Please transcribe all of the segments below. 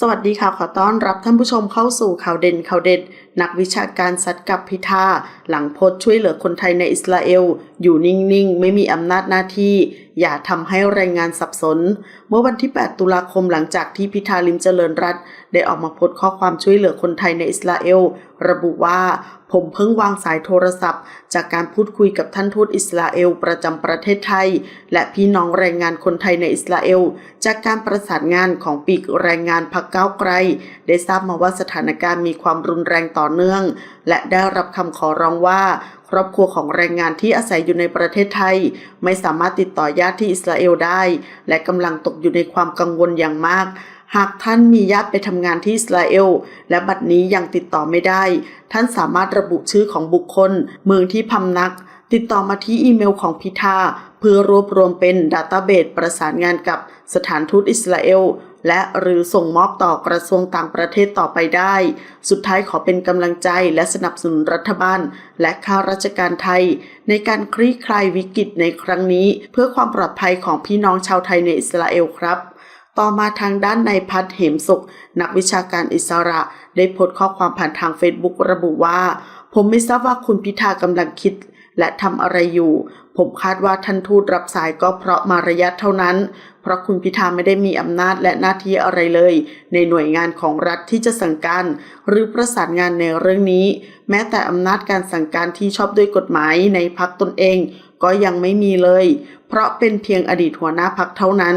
สวัสดีค่ะ ขอต้อนรับท่านผู้ชมเข้าสู่ข่าวเด่นข่าวเด็ด นักวิชาการซัดกับพิธาหลังโพสช่วยเหลือคนไทยในอิสราเอล อยู่นิ่ง ๆ ไม่มีอำนาจหน้าที่ อย่าทำให้แรงงานสับสน เมื่อวันที่ 8 ตุลาคมหลังจากที่พิธาลิมเจริญรัตได้ออกมาโพสข้อความช่วยเหลือคนไทยในอิสราเอลระบุว่า ผมเพิ่งวางสายโทรศัพท์ จากการพูดคุยกับท่านทูตอิสราเอลประจำประเทศไทย และพี่น้องแรงงานคนไทยในอิสราเอล จากการประสานงานของปีกแรงงานพักก้าวไกล ได้ทราบมาว่าสถานการณ์มีความรุนแรงต่อเนื่อง และได้รับคำขอร้องว่าครอบครัวของแรงงานที่อาศัยอยู่ในประเทศไทย ไม่สามารถติดต่อญาติที่อิสราเอลได้ และกำลังตกอยู่ในความกังวลอย่างมาก หากท่านมีญาติไปทำงานที่อิสราเอล และบัดนี้ยังติดต่อไม่ได้ ท่านสามารถระบุชื่อของบุคคล เมืองที่พำนัก ติดต่อมาที่อีเมลของพิธาเพื่อรวบรวมเป็นดัตต้าเบสประสานงานกับสถานทูตอิสราเอล และหรือส่งมอบต่อกระทรวงต่างประเทศต่อไปได้ สุดท้ายขอเป็นกำลังใจและสนับสนุนรัฐบาล และข้าราชการไทย ในการคลี่คลายวิกฤตในครั้งนี้ เพื่อความปลอดภัยของพี่น้องชาวไทยในอิสราเอลครับ ต่อมาทางด้านในพัฒน์เหมสุข นักวิชาการอิสระ ได้โพสต์ข้อความผ่านทางเฟซบุ๊กระบุว่า ผมไม่ทราบว่าคุณพิธากำลังคิดและทำอะไรอยู่ ผมคาดว่าท่านทูตรับสายก็เพราะมารยาทเท่านั้น เพราะคุณพิธาไม่ได้มีอำนาจและหน้าที่อะไรเลย ในหน่วยงานของรัฐที่จะสั่งการ หรือประสานงานในเรื่องนี้ แม้แต่อำนาจการสั่งการที่ชอบด้วยกฎหมายในพักตนเอง ก็ยังไม่มีเลย เพราะเป็นเพียงอดีตหัวหน้าพักเท่านั้น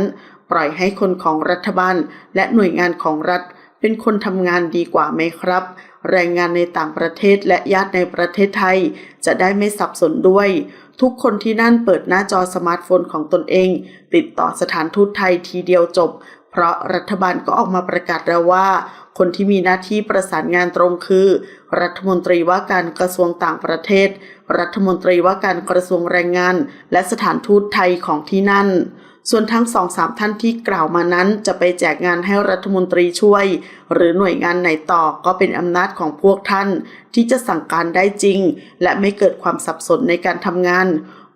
ปล่อยให้คนของรัฐบาล และหน่วยงานของรัฐ เป็นคนทำงานดีกว่าไหมครับ แรงงานในต่างประเทศและญาติในประเทศไทย จะได้ไม่สับสนด้วย ทุกคนที่นั่นเปิดหน้าจอสมาร์ทโฟนของตนเอง ติดต่อสถานทูตไทยทีเดียวจบ เพราะรัฐบาลก็ออกมาประกาศแล้วว่า คนที่มีหน้าที่ประสานงานตรงคือ รัฐมนตรีว่าการกระทรวงต่างประเทศ รัฐมนตรีว่าการกระทรวงแรงงาน และสถานทูตไทยของที่นั่น ส่วนทั้งสองสามท่านที่กล่าวมานั้นจะไปแจกงานให้รัฐมนตรีช่วย หรือหน่วยงานไหนต่อก็เป็นอำนาจของพวกท่าน ที่จะสั่งการได้จริง และไม่เกิดความสับสนในการทำงาน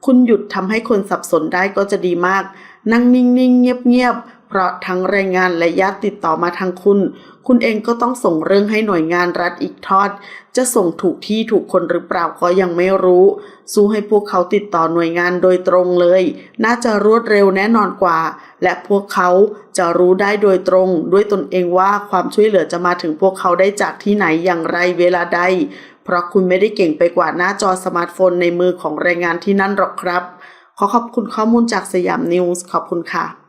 คุณหยุดทำให้คนสับสนได้ก็จะดีมาก นั่งนิ่งๆเงียบๆ เพราะทั้งแรงงานและญาติติดต่อมาทางคุณ คุณเองก็ต้องส่งเรื่องให้หน่วยงานรัฐอีกทอด จะส่งถูกที่ถูกคนหรือเปล่าก็ยังไม่รู้ สู้ให้พวกเขาติดต่อหน่วยงานโดยตรงเลย น่าจะรวดเร็วแน่นอนกว่า และพวกเขาจะรู้ได้โดยตรง ด้วยตนเองว่าความช่วยเหลือจะมาถึงพวกเขาได้จากที่ไหนอย่างไรเวลาใด เพราะคุณไม่ได้เก่งไปกว่าหน้าจอสมาร์ทโฟนในมือของแรงงานที่นั่นหรอกครับ ขอขอบคุณข้อมูลจากสยามนิวส์ขอบคุณค่ะ